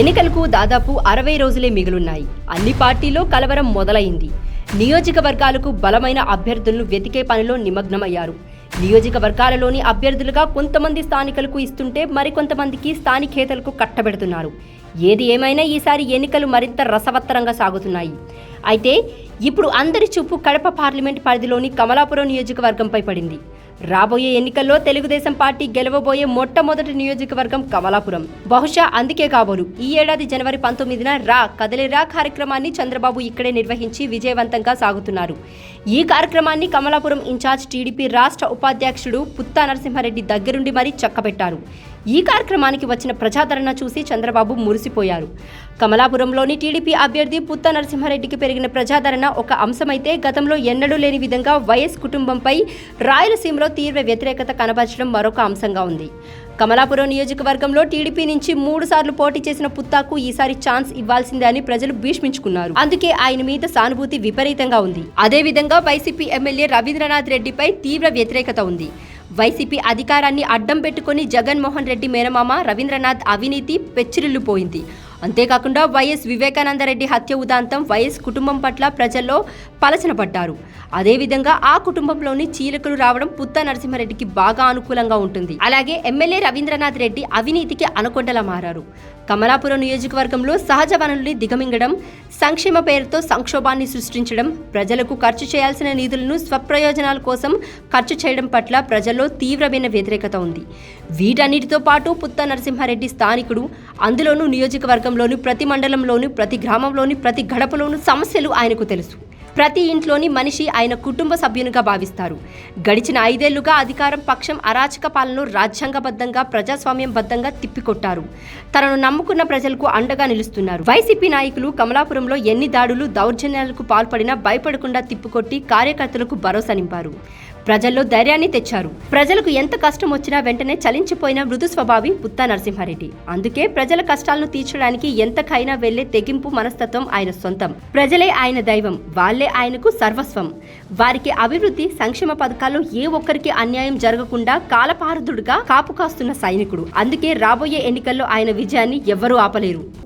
ఎన్నికలకు దాదాపు అరవై రోజులే మిగులున్నాయి. అన్ని పార్టీల్లో కలవరం మొదలైంది. నియోజకవర్గాలకు బలమైన అభ్యర్థులను వెతికే పనిలో నిమగ్నమయ్యారు. నియోజకవర్గాలలోని అభ్యర్థులుగా కొంతమంది స్థానికులకు ఇస్తుంటే మరికొంతమందికి స్థానికేతలకు కట్టబెడుతున్నారు. ఏది ఏమైనా ఈసారి ఎన్నికలు మరింత రసవత్తరంగా సాగుతున్నాయి. అయితే ఇప్పుడు అందరి చూపు కడప పార్లమెంట్ పరిధిలోని కమలాపురం నియోజకవర్గంపై పడింది. రాబోయే ఎన్నికల్లో తెలుగుదేశం పార్టీ గెలవబోయే మొట్టమొదటి నియోజకవర్గం కమలాపురం. బహుశా అందుకే కాబోలు. ఈ ఏడాది జనవరి పంతొమ్మిదిన రా కదలిరా కార్యక్రమాన్ని చంద్రబాబు ఇక్కడే నిర్వహించి విజయవంతంగా సాగుతున్నారు. ఈ కార్యక్రమాన్ని కమలాపురం ఇన్ఛార్జ్ టీడీపీ రాష్ట్ర ఉపాధ్యక్షుడు పుత్తా నరసింహారెడ్డి దగ్గరుండి మరీ చక్కబెట్టారు. ఈ కార్యక్రమానికి వచ్చిన ప్రజాదరణ చూసి చంద్రబాబు మురిసిపోయారు. కమలాపురంలోని టీడీపీ అభ్యర్థి పుత్త నరసింహారెడ్డికి పెరిగిన ప్రజాదరణ ఒక అంశమైతే గతంలో ఎన్నడూ లేని విధంగా వైఎస్ కుటుంబంపై రాయలసీమలో తీవ్ర వ్యతిరేకత కనబరచడం మరొక అంశంగా ఉంది. కమలాపురం నియోజకవర్గంలో టీడీపీ నుంచి మూడు సార్లు పోటీ చేసిన పుత్తాకు ఈసారి ఛాన్స్ ఇవ్వాల్సిందే అని ప్రజలు భీష్మించుకున్నారు. అందుకే ఆయన మీద సానుభూతి విపరీతంగా ఉంది. అదేవిధంగా వైసీపీ ఎమ్మెల్యే రవీంద్రనాథ్ రెడ్డిపై తీవ్ర వ్యతిరేకత ఉంది. వైసీపీ అధికారాన్ని అడ్డం పెట్టుకుని జగన్మోహన్ రెడ్డి మేనమామ రవీంద్రనాథ్ అవినీతి పెచ్చిరిల్లిపోయింది. అంతేకాకుండా వైఎస్ వివేకానందరెడ్డి హత్య ఉదాంతం వైఎస్ కుటుంబం పట్ల ప్రజల్లో పలచనపడ్డారు అదేవిధంగా ఆ కుటుంబంలోని చీలకులు రావడం పుత్త నరసింహారెడ్డికి బాగా అనుకూలంగా ఉంటుంది. అలాగే ఎమ్మెల్యే రవీంద్రనాథ్ రెడ్డి అవినీతికి అనుకొండలా మారారు. కమలాపురం నియోజకవర్గంలో సహజ వనరుల్ని దిగమింగడం సంక్షేమ పేరుతో సంక్షోభాన్ని సృష్టించడం ప్రజలకు ఖర్చు చేయాల్సిన నిధులను స్వప్రయోజనాల కోసం ఖర్చు చేయడం పట్ల ప్రజల్లో తీవ్రమైన వ్యతిరేకత ఉంది. వీటన్నిటితో పాటు పుత్త నరసింహారెడ్డి స్థానికుడు. అందులోనూ నియోజకవర్గం నియోజకవర్గంలోని ప్రతి మండలంలోని ప్రతి గ్రామంలోని ప్రతి గడపలోనూ సమస్యలు ఆయనకు తెలుసు. ప్రతి ఇంట్లోని మనిషి ఆయన కుటుంబ సభ్యునిగా భావిస్తారు. గడిచిన ఐదేళ్ళుగా అధికారం పక్షం అరాచక పాలనను రాజ్యాంగబద్ధంగా ప్రజాస్వామ్యబద్ధంగా తిప్పికొట్టారు. తనను నమ్ముకున్న ప్రజలకు అండగా నిలుస్తున్నారు. వైసీపీ నాయకులు కమలాపురంలో ఎన్ని దాడులు దౌర్జన్యాలకు పాల్పడినా భయపడకుండా తిప్పికొట్టి కార్యకర్తలకు భరోసా నింపారు. ప్రజల్లో ధైర్యాన్ని తెచ్చారు. ప్రజలకు ఎంత కష్టం వచ్చినా వెంటనే చలించిపోయిన మృదు స్వభావి పుత్తా నరసింహారెడ్డి. అందుకే ప్రజల కష్టాలను తీర్చడానికి ఎంతకైనా వెళ్ళే తెగింపు మనస్తత్వం ఆయన సొంతం. ప్రజలే ఆయన దైవం వాళ్ళే ఆయనకు సర్వస్వం. వారికి అభివృద్ధి సంక్షేమ పథకాల్లో ఏ ఒక్కరికి అన్యాయం జరగకుండా కాలపారదుడుగా కాపు కాస్తున్న సైనికుడు. అందుకే రాబోయే ఎన్నికల్లో ఆయన విజయాన్ని ఎవ్వరూ ఆపలేరు.